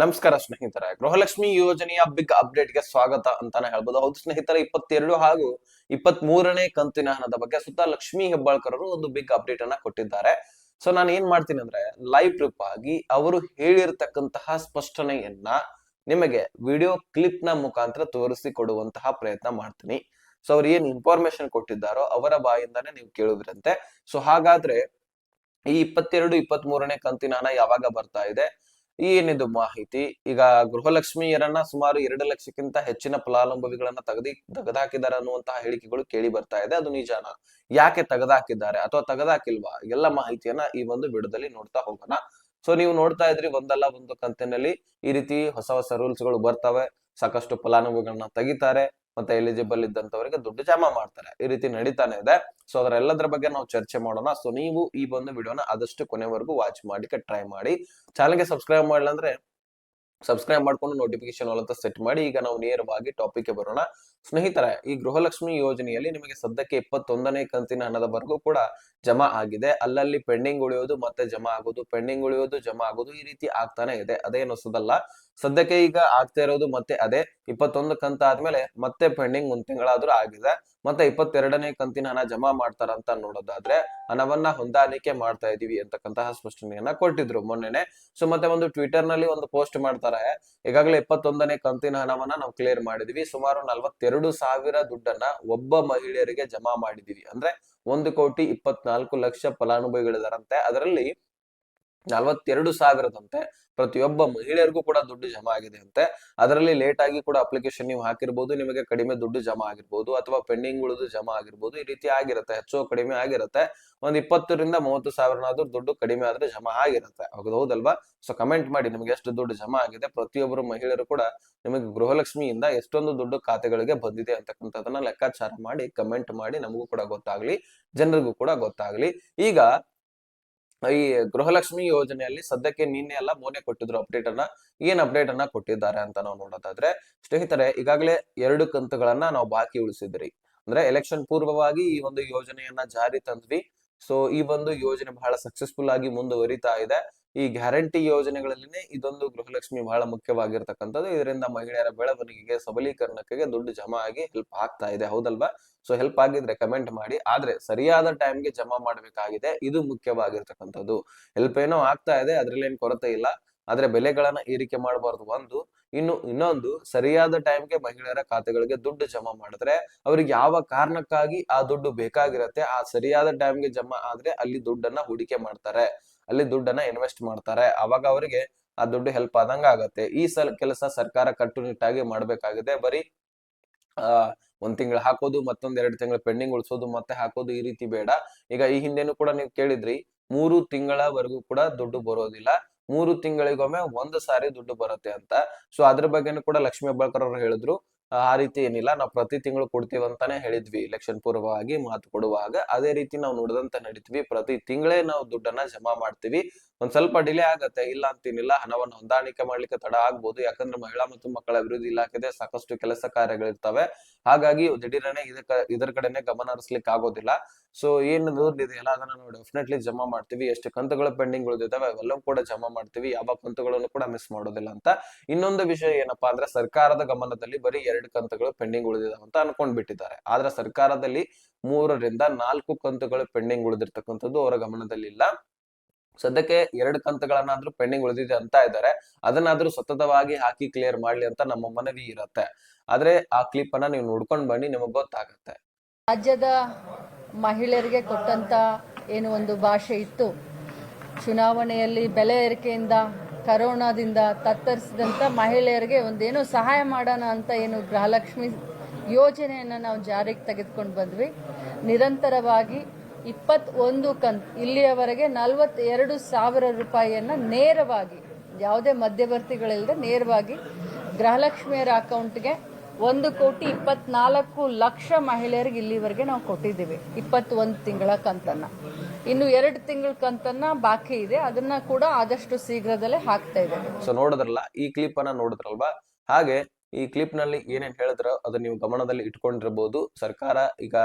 ನಮಸ್ಕಾರ ಸ್ನೇಹಿತರೆ. ಗೃಹಲಕ್ಷ್ಮಿ ಯೋಜನೆಯ ಬಿಗ್ ಅಪ್ಡೇಟ್ಗೆ ಸ್ವಾಗತ ಅಂತಾನೆ ಹೇಳ್ಬೋದು. ಹೌದು ಸ್ನೇಹಿತರೆ, ಇಪ್ಪತ್ತೆರಡು ಹಾಗೂ ಇಪ್ಪತ್ತ್ ಮೂರನೇ ಕಂತಿನ ಹಣದ ಬಗ್ಗೆ ಸುತ್ತ ಲಕ್ಷ್ಮಿ ಹೆಬ್ಬಾಳ್ಕರ್ ಒಂದು ಬಿಗ್ ಅಪ್ಡೇಟ್ ಅನ್ನ ಕೊಟ್ಟಿದ್ದಾರೆ. ಸೊ ನಾನು ಏನ್ ಮಾಡ್ತೀನಿ ಅಂದ್ರೆ ಲೈವ್ ಟ್ರಿಪ್ ಆಗಿ ಅವರು ಹೇಳಿರ್ತಕ್ಕಂತಹ ಸ್ಪಷ್ಟನೆಯನ್ನ ನಿಮಗೆ ವಿಡಿಯೋ ಕ್ಲಿಪ್ನ ಮುಖಾಂತರ ತೋರಿಸಿ ಕೊಡುವಂತಹ ಪ್ರಯತ್ನ ಮಾಡ್ತೀನಿ. ಸೊ ಅವ್ರು ಏನ್ ಇನ್ಫಾರ್ಮೇಶನ್ ಕೊಟ್ಟಿದ್ದಾರೋ ಅವರ ಬಾಯಿಂದಾನೆ ನೀವು ಕೇಳುವಿರಂತೆ. ಸೊ ಹಾಗಾದ್ರೆ ಈ ಇಪ್ಪತ್ತೆರಡು ಇಪ್ಪತ್ತ್ ಮೂರನೇ ಕಂತಿನ ಹಣ ಯಾವಾಗ ಬರ್ತಾ ಇದೆ? ಏನಿದು ಮಾಹಿತಿ? ಈಗ ಗೃಹಲಕ್ಷ್ಮಿಯರನ್ನ ಸುಮಾರು ಎರಡು ಲಕ್ಷಕ್ಕಿಂತ ಹೆಚ್ಚಿನ ಫಲಾನುಭವಿಗಳನ್ನ ತೆಗೆದಿ ತೆಗೆದಾಕಿದ್ದಾರೆ ಅನ್ನುವಂತಹ ಹೇಳಿಕೆಗಳು ಕೇಳಿ ಬರ್ತಾ ಇದೆ. ಅದು ನಿಜಾನ? ಯಾಕೆ ತೆಗೆದಾಕಿದ್ದಾರೆ? ಅಥವಾ ತೆಗೆದಾಕಿಲ್ವಾ? ಎಲ್ಲ ಮಾಹಿತಿಯನ್ನ ಈ ಒಂದು ವಿಡಿಯೋದಲ್ಲಿ ನೋಡ್ತಾ ಹೋಗೋಣ. ಸೊ ನೀವು ನೋಡ್ತಾ ಇದ್ರಿ ಒಂದಲ್ಲ ಒಂದು ಕಂತಿನಲ್ಲಿ. ಈ ರೀತಿ ಹೊಸ ಹೊಸ ರೂಲ್ಸ್ಗಳು ಬರ್ತವೆ. ಸಾಕಷ್ಟು ಫಲಾನುಭವಿಗಳನ್ನ ತೆಗಿತಾರೆ. ಮತ್ತೆ ಎಲಿಜಿಬಲ್ ಇದ್ದಂತವರಿಗೆ ದುಡ್ಡು ಜಮಾ ಮಾಡ್ತಾರೆ. ಈ ರೀತಿ ನಡೀತಾನೆ ಇದೆ. ಸೊ ಅದರ ಎಲ್ಲದರ ಬಗ್ಗೆ ನಾವು ಚರ್ಚೆ ಮಾಡೋಣ. ಸೊ ನೀವು ಈ ಒಂದು ವಿಡಿಯೋನ ಆದಷ್ಟು ಕೊನೆವರೆಗೂ ವಾಚ್ ಮಾಡಿಕೆ ಟ್ರೈ ಮಾಡಿ. ಚಾನಲ್ಗೆ ಸಬ್ಸ್ಕ್ರೈಬ್ ಮಾಡಿಲ್ಲ ಅಂದ್ರೆ ಸಬ್ಸ್ಕ್ರೈಬ್ ಮಾಡ್ಕೊಂಡು ನೋಟಿಫಿಕೇಶನ್ ಅಂತ ಸೆಟ್ ಮಾಡಿ. ಈಗ ನಾವು ನೇರವಾಗಿ ಟಾಪಿಕ್ಗೆ ಬರೋಣ. ಸ್ನೇಹಿತರೆ, ಈ ಗೃಹಲಕ್ಷ್ಮಿ ಯೋಜನೆಯಲ್ಲಿ ನಿಮಗೆ ಸದ್ಯಕ್ಕೆ ಇಪ್ಪತ್ತೊಂದನೇ ಕಂತಿನ ಹಣದವರೆಗೂ ಕೂಡ ಜಮಾ ಆಗಿದೆ. ಅಲ್ಲಲ್ಲಿ ಪೆಂಡಿಂಗ್ ಉಳಿಯೋದು ಮತ್ತೆ ಜಮಾ ಆಗೋದು ಪೆಂಡಿಂಗ್ ಉಳಿಯೋದು, ಜಮಾ ಆಗೋದು ಈ ರೀತಿ ಆಗ್ತಾನೆ ಇದೆ. ಅದೇನು ಹೊಸದಲ್ಲ ಸದ್ಯಕ್ಕೆ ಈಗ ಆಗ್ತಾ ಇರೋದು ಮತ್ತೆ ಅದೇ. ಇಪ್ಪತ್ತೊಂದು ಕಂತ ಆದ್ಮೇಲೆ ಮತ್ತೆ ಪೆಂಡಿಂಗ್ ಒಂದ್ ತಿಂಗಳಾದ್ರೂ ಆಗಿದೆ. ಮತ್ತೆ ಇಪ್ಪತ್ತೆರಡನೇ ಕಂತಿನ ಹಣ ಜಮಾ ಮಾಡ್ತಾರಂತ ನೋಡೋದಾದ್ರೆ ಹಣವನ್ನ ಹೊಂದಾಣಿಕೆ ಮಾಡ್ತಾ ಇದೀವಿ ಅಂತಕ್ಕಂತಹ ಸ್ಪಷ್ಟನೆಯನ್ನ ಕೊಟ್ಟಿದ್ರು ಮೊನ್ನೆನೆ. ಸೊ ಮತ್ತೆ ಒಂದು ಟ್ವಿಟರ್ನಲ್ಲಿ ಒಂದು ಪೋಸ್ಟ್ ಮಾಡ್ತಾರೆ. ಈಗಾಗಲೇ ಇಪ್ಪತ್ತೊಂದನೇ ಕಂತಿನ ಹಣವನ್ನ ನಾವು ಕ್ಲಿಯರ್ ಮಾಡಿದೀವಿ. ಸುಮಾರು ನಲ್ವತ್ತೆರಡು ಸಾವಿರ ದುಡ್ಡನ್ನ ಒಬ್ಬ ಮಹಿಳೆಯರಿಗೆ ಜಮಾ ಮಾಡಿದೀವಿ. ಅಂದ್ರೆ ಒಂದು ಕೋಟಿ ಇಪ್ಪತ್ನಾಲ್ಕು ಲಕ್ಷ ಫಲಾನುಭವಿಗಳಿದಾರಂತೆ. ಅದರಲ್ಲಿ ನಲವತ್ತೆರಡು ಸಾವಿರದಂತೆ ಪ್ರತಿಯೊಬ್ಬ ಮಹಿಳೆಯರಿಗೂ ಕೂಡ ದುಡ್ಡು ಜಮಾ ಆಗಿದೆ ಅಂತೆ. ಅದರಲ್ಲಿ ಲೇಟ್ ಆಗಿ ಕೂಡ ಅಪ್ಲಿಕೇಶನ್ ನೀವು ಹಾಕಿರ್ಬೋದು, ನಿಮಗೆ ಕಡಿಮೆ ದುಡ್ಡು ಜಮಾ ಆಗಿರ್ಬೋದು ಅಥವಾ ಪೆಂಡಿಂಗ್ ಉಳಿದು ಜಮಾ ಆಗಿರ್ಬೋದು ಈ ರೀತಿ ಆಗಿರುತ್ತೆ, ಹೆಚ್ಚು ಕಡಿಮೆ ಆಗಿರುತ್ತೆ. ಒಂದ್ ಇಪ್ಪತ್ತರಿಂದ ಮೂವತ್ತು ಸಾವಿರನಾದ್ರೂ ದುಡ್ಡು ಕಡಿಮೆ ಆದ್ರೆ ಜಮಾ ಆಗಿರುತ್ತೆ. ಹೌದು ಹೌದಲ್ವಾ? ಸೊ ಕಮೆಂಟ್ ಮಾಡಿ ನಿಮ್ಗೆ ಎಷ್ಟು ದುಡ್ಡು ಜಮಾ ಆಗಿದೆ. ಪ್ರತಿಯೊಬ್ಬರು ಮಹಿಳೆಯರು ಕೂಡ ನಿಮಗೆ ಗೃಹಲಕ್ಷ್ಮಿಯಿಂದ ಎಷ್ಟೊಂದು ದುಡ್ಡು ಖಾತೆಗಳಿಗೆ ಬಂದಿದೆ ಅಂತಕ್ಕಂಥದನ್ನ ಲೆಕ್ಕಾಚಾರ ಮಾಡಿ ಕಮೆಂಟ್ ಮಾಡಿ ನಮಗೂ ಕೂಡ ಗೊತ್ತಾಗ್ಲಿ, ಜನರಿಗೂ ಕೂಡ ಗೊತ್ತಾಗ್ಲಿ. ಈಗ ಈ ಗೃಹಲಕ್ಷ್ಮಿ ಯೋಜನೆಯಲ್ಲಿ ಸದ್ಯಕ್ಕೆ ನಿನ್ನೆ ಎಲ್ಲ ಮೊನ್ನೆ ಕೊಟ್ಟಿದ್ರು ಅಪ್ಡೇಟ್ ಅನ್ನ. ಏನ್ ಅಪ್ಡೇಟ್ ಅನ್ನ ಕೊಟ್ಟಿದ್ದಾರೆ ಅಂತ ನಾವು ನೋಡೋದಾದ್ರೆ, ಸ್ನೇಹಿತರೆ, ಈಗಾಗಲೇ ಎರಡು ಕಂತುಗಳನ್ನ ನಾವು ಬಾಕಿ ಉಳಿಸಿದ್ರಿ. ಅಂದ್ರೆ ಎಲೆಕ್ಷನ್ ಪೂರ್ವವಾಗಿ ಈ ಒಂದು ಯೋಜನೆಯನ್ನ ಜಾರಿ ತಂದ್ವಿ. ಸೊ ಈ ಒಂದು ಯೋಜನೆ ಬಹಳ ಸಕ್ಸಸ್ಫುಲ್ ಆಗಿ ಮುಂದುವರಿತಾ ಇದೆ. ಈ ಗ್ಯಾರಂಟಿ ಯೋಜನೆಗಳಲ್ಲಿನೇ ಇದೊಂದು ಗೃಹಲಕ್ಷ್ಮಿ ಬಹಳ ಮುಖ್ಯವಾಗಿರ್ತಕ್ಕಂಥದ್ದು. ಇದರಿಂದ ಮಹಿಳೆಯರ ಬೆಳವಣಿಗೆಗೆ ಸಬಲೀಕರಣಕ್ಕೆ ದುಡ್ಡು ಜಮಾ ಆಗಿ ಹೆಲ್ಪ್ ಆಗ್ತಾ ಇದೆ. ಹೌದಲ್ವಾ? ಸೊ ಹೆಲ್ಪ್ ಆಗಿದ್ರೆ ಕಮೆಂಟ್ ಮಾಡಿ. ಆದ್ರೆ ಸರಿಯಾದ ಟೈಮ್ಗೆ ಜಮಾ ಮಾಡಬೇಕಾಗಿದೆ. ಇದು ಮುಖ್ಯವಾಗಿರ್ತಕ್ಕಂಥದ್ದು. ಹೆಲ್ಪ್ ಏನೋ ಆಗ್ತಾ ಇದೆ ಅದ್ರಲ್ಲಿ ಏನ್ ಕೊರತೆ ಇಲ್ಲ. ಆದ್ರೆ ಬೆಲೆಗಳನ್ನ ಏರಿಕೆ ಮಾಡಬಾರ್ದು ಒಂದು. ಇನ್ನು ಇನ್ನೊಂದು, ಸರಿಯಾದ ಟೈಮ್ಗೆ ಮಹಿಳೆಯರ ಖಾತೆಗಳಿಗೆ ದುಡ್ಡು ಜಮಾ ಮಾಡಿದ್ರೆ ಅವ್ರಿಗೆ ಯಾವ ಕಾರಣಕ್ಕಾಗಿ ಆ ದುಡ್ಡು ಬೇಕಾಗಿರತ್ತೆ, ಆ ಸರಿಯಾದ ಟೈಮ್ಗೆ ಜಮಾ ಆದ್ರೆ ಅಲ್ಲಿ ದುಡ್ಡನ್ನ ಹೂಡಿಕೆ ಮಾಡ್ತಾರೆ. ಅಲ್ಲಿ ದುಡ್ಡನ್ನ ಇನ್ವೆಸ್ಟ್ ಮಾಡ್ತಾರೆ. ಅವಾಗ ಅವರಿಗೆ ಆ ದುಡ್ಡು ಹೆಲ್ಪ್ ಆದಂಗ ಆಗತ್ತೆ. ಈ ಸಲ ಕೆಲಸ ಸರ್ಕಾರ ಕಟ್ಟುನಿಟ್ಟಾಗಿ ಮಾಡ್ಬೇಕಾಗಿದೆ. ಬರೀ, ಆ, ಒಂದ್ ತಿಂಗಳು ಹಾಕೋದು, ಮತ್ತೊಂದ್ ಎರಡು ತಿಂಗಳು ಪೆಂಡಿಂಗ್ ಉಳಿಸೋದು ಮತ್ತೆ ಹಾಕೋದು ಈ ರೀತಿ ಬೇಡ. ಈಗ ಈ ಹಿಂದೆನು ಕೂಡ ನೀವು ಕೇಳಿದ್ರಿ, ಮೂರು ತಿಂಗಳವರೆಗೂ ಕೂಡ ದುಡ್ಡು ಬರೋದಿಲ್ಲ. ಮೂರು ತಿಂಗಳಿಗೊಮ್ಮೆ ಒಂದು ಸಾರಿ ದುಡ್ಡು ಬರುತ್ತೆ ಅಂತ. ಸೊ ಅದ್ರ ಬಗ್ಗೆನೂ ಕೂಡ ಲಕ್ಷ್ಮೀ ಹೆಬ್ಬಾಳ್ಕರ್ ಅವರು ಹೇಳಿದ್ರು. ಆ ರೀತಿ ಏನಿಲ್ಲ. ನಾವು ಪ್ರತಿ ತಿಂಗಳು ಕೊಡ್ತೀವಿ ಅಂತಾನೆ ಹೇಳಿದ್ವಿ ಎಲೆಕ್ಷನ್ ಪೂರ್ವವಾಗಿ ಮಾತು ಕೊಡುವಾಗ. ಅದೇ ರೀತಿ ನಾವು ನುಡಿದಂತೆ ನಡೀತೀವಿ. ಪ್ರತಿ ತಿಂಗಳೇ ನಾವು ದುಡ್ಡನ್ನ ಜಮಾ ಮಾಡ್ತೀವಿ. ಒಂದ್ ಸ್ವಲ್ಪ ಡಿಲೇ ಆಗತ್ತೆ. ಇಲ್ಲ ಅಂತೀನಿಲ್ಲ, ಹಣವನ್ನು ಹೊಂದಾಣಿಕೆ ಮಾಡ್ಲಿಕ್ಕೆ ತಡ ಆಗ್ಬೋದು. ಯಾಕಂದ್ರೆ ಮಹಿಳಾ ಮತ್ತು ಮಕ್ಕಳ ಅಭಿವೃದ್ಧಿ ಇಲಾಖೆದೆ ಸಾಕಷ್ಟು ಕೆಲಸ ಕಾರ್ಯಗಳಿರ್ತವೆ. ಹಾಗಾಗಿ ದಿಢೀರನೆ ಇದಕ್ಕ, ಇದರ ಕಡೆನೆ ಗಮನ ಹರಿಸ್ಲಿಕ್ಕೆ ಆಗೋದಿಲ್ಲ. ಸೊ ಏನು ಇದೆ ಎಲ್ಲ ಅದನ್ನ ನಾವು ಡೆಫಿನೆಟ್ಲಿ ಜಮಾ ಮಾಡ್ತೀವಿ. ಎಷ್ಟು ಕಂತುಗಳು ಪೆಂಡಿಂಗ್ ಉಳಿದಿದ್ದಾವೆ ಅವೆಲ್ಲವೂ ಕೂಡ ಜಮಾ ಮಾಡ್ತೀವಿ. ಯಾವ ಕಂತುಗಳನ್ನು ಕೂಡ ಮಿಸ್ ಮಾಡೋದಿಲ್ಲ ಅಂತ. ಇನ್ನೊಂದು ವಿಷಯ ಏನಪ್ಪಾ ಅಂದ್ರೆ, ಸರ್ಕಾರದ ಗಮನದಲ್ಲಿ ಬರೀ ಎರಡು ಕಂತುಗಳು ಪೆಂಡಿಂಗ್ ಉಳಿದಿದಾವೆ ಅಂತ ಅನ್ಕೊಂಡ್ಬಿಟ್ಟಿದ್ದಾರೆ. ಆದ್ರೆ ಸರ್ಕಾರದಲ್ಲಿ ಮೂರರಿಂದ ನಾಲ್ಕು ಕಂತುಗಳು ಪೆಂಡಿಂಗ್ ಉಳಿದಿರ್ತಕ್ಕಂಥದ್ದು ಅವರ ಗಮನದಲ್ಲಿ ಇಲ್ಲ ಸದ್ಯಕ್ಕೆ ಎರಡು ಕಂತುಗಳನ್ನಾದ್ರೂ ಪೆಂಡಿಂಗ್ ಉಳಿದಿದೆ ಅಂತ ಇದ್ದಾರೆ. ಅದನ್ನಾದ್ರೂ ಸತತವಾಗಿ ಹಾಕಿ ಕ್ಲಿಯರ್ ಮಾಡ್ಲಿ ಅಂತ ನಮ್ಮ ಮನವಿ ಇರತ್ತೆ. ಆದ್ರೆ ಆ ಕ್ಲಿಪ್ ಅನ್ನ ನೀವು ನೋಡ್ಕೊಂಡು ಬನ್ನಿ, ನಿಮಗೆ ಗೊತ್ತಾಗತ್ತೆ. ರಾಜ್ಯದ ಮಹಿಳೆಯರಿಗೆ ಕೊಟ್ಟಂತ ಏನು ಒಂದು ಭಾಷೆ ಇತ್ತು. ಚುನಾವಣೆಯಲ್ಲಿ ಬೆಲೆ ಏರಿಕೆಯಿಂದ, ಕರೋನಾದಿಂದ ತತ್ತರಿಸಿದಂಥ ಮಹಿಳೆಯರಿಗೆ ಒಂದೇನೋ ಸಹಾಯ ಮಾಡೋಣ ಅಂತ ಏನು ಗೃಹಲಕ್ಷ್ಮಿ ಯೋಜನೆಯನ್ನು ನಾವು ಜಾರಿಗೆ ತೆಗೆದುಕೊಂಡು ಬಂದ್ವಿ. ನಿರಂತರವಾಗಿ ಇಪ್ಪತ್ತೊಂದು ಕಂತ್. ಇಲ್ಲಿಯವರೆಗೆ ನಲವತ್ತೆರಡು ಸಾವಿರ ರೂಪಾಯಿಯನ್ನು ನೇರವಾಗಿ, ಯಾವುದೇ ಮಧ್ಯವರ್ತಿಗಳಿಲ್ಲದೆ ನೇರವಾಗಿ ಗೃಹಲಕ್ಷ್ಮಿಯರ ಅಕೌಂಟ್ಗೆ ಒಂದು ಕೋಟಿ ಇಪ್ಪತ್ನಾಲ್ಕು ಲಕ್ಷ ಮಹಿಳೆಯರಿಗೆ ಇಲ್ಲಿವರೆಗೆ ನಾವು ಕೊಟ್ಟಿದ್ದೀವಿ, ಇಪ್ಪತ್ತೊಂದು ತಿಂಗಳ ಕಂತನ್ನು. ಇನ್ನು ಎರಡು ತಿಂಗಳ ಕಂತನ್ನ ಬಾಕಿ ಇದೆ, ಅದನ್ನ ಕೂಡ ಆದಷ್ಟು ಶೀಘ್ರದಲ್ಲೇ ಹಾಕ್ತಾ ಇದ್ದೇವೆ. ಸೊ ನೋಡಿದ್ರಲ್ಲ, ಈ ಕ್ಲಿಪ್ ಅನ್ನ ನೋಡಿದ್ರಲ್ವಾ? ಹಾಗೆ ಈ ಕ್ಲಿಪ್ನಲ್ಲಿ ಏನೇನ್ ಹೇಳಿದ್ರ ಅದನ್ನ ನೀವು ಗಮನದಲ್ಲಿ ಇಟ್ಕೊಂಡಿರ್ಬೋದು. ಸರ್ಕಾರ ಈಗ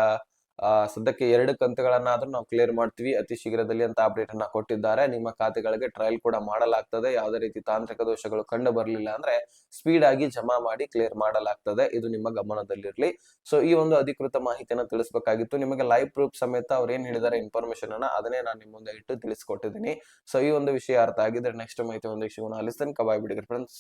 ಸದ್ಯಕ್ಕೆ ಎರಡು ಕಂತುಗಳನ್ನಾದ್ರೂ ನಾವು ಕ್ಲಿಯರ್ ಮಾಡ್ತೀವಿ. ಅತಿ ಶೀಘ್ರದಲ್ಲಿ ಅಂತ ಅಪ್ಡೇಟ್ ಅನ್ನ ಕೊಟ್ಟಿದ್ದಾರೆ. ನಿಮ್ಮ ಖಾತೆಗಳಿಗೆ ಟ್ರಯಲ್ ಕೂಡ ಮಾಡಲಾಗ್ತದೆ. ಯಾವುದೇ ರೀತಿ ತಾಂತ್ರಿಕ ದೋಷಗಳು ಕಂಡು ಬರಲಿಲ್ಲ ಅಂದ್ರೆ ಸ್ಪೀಡ್ ಆಗಿ ಜಮಾ ಮಾಡಿ ಕ್ಲಿಯರ್ ಮಾಡಲಾಗ್ತದೆ. ಇದು ನಿಮ್ಮ ಗಮನದಲ್ಲಿರಲಿ. ಸೊ ಈ ಒಂದು ಅಧಿಕೃತ ಮಾಹಿತಿಯನ್ನು ತಿಳಿಸಬೇಕಾಗಿತ್ತು. ನಿಮಗೆ ಲೈವ್ ಪ್ರೂಫ್ ಸಮೇತ ಅವ್ರು ಏನ್ ಹೇಳಿದ್ದಾರೆ ಇನ್ಫಾರ್ಮೇಶನ್ ಅನ್ನ ಅದನ್ನೇ ನಾನು ನಿಮ್ಮ ಮುಂದೆ ಇಟ್ಟು ತಿಳಿಸ್ಕೊಟ್ಟಿದ್ದೀನಿ. ಸೊ ಈ ಒಂದು ವಿಷಯ ಅರ್ಥ ಆಗಿದ್ರೆ ನೆಕ್ಸ್ಟ್ ಮಾಹಿತಿ ಒಂದು ವಿಷಯವನ್ನು ಅಲಿಸ್ತೇನೆ ಕಬಾಯ್ ಬಿಡಿಗೆ ಫ್ರೆಂಡ್ಸ್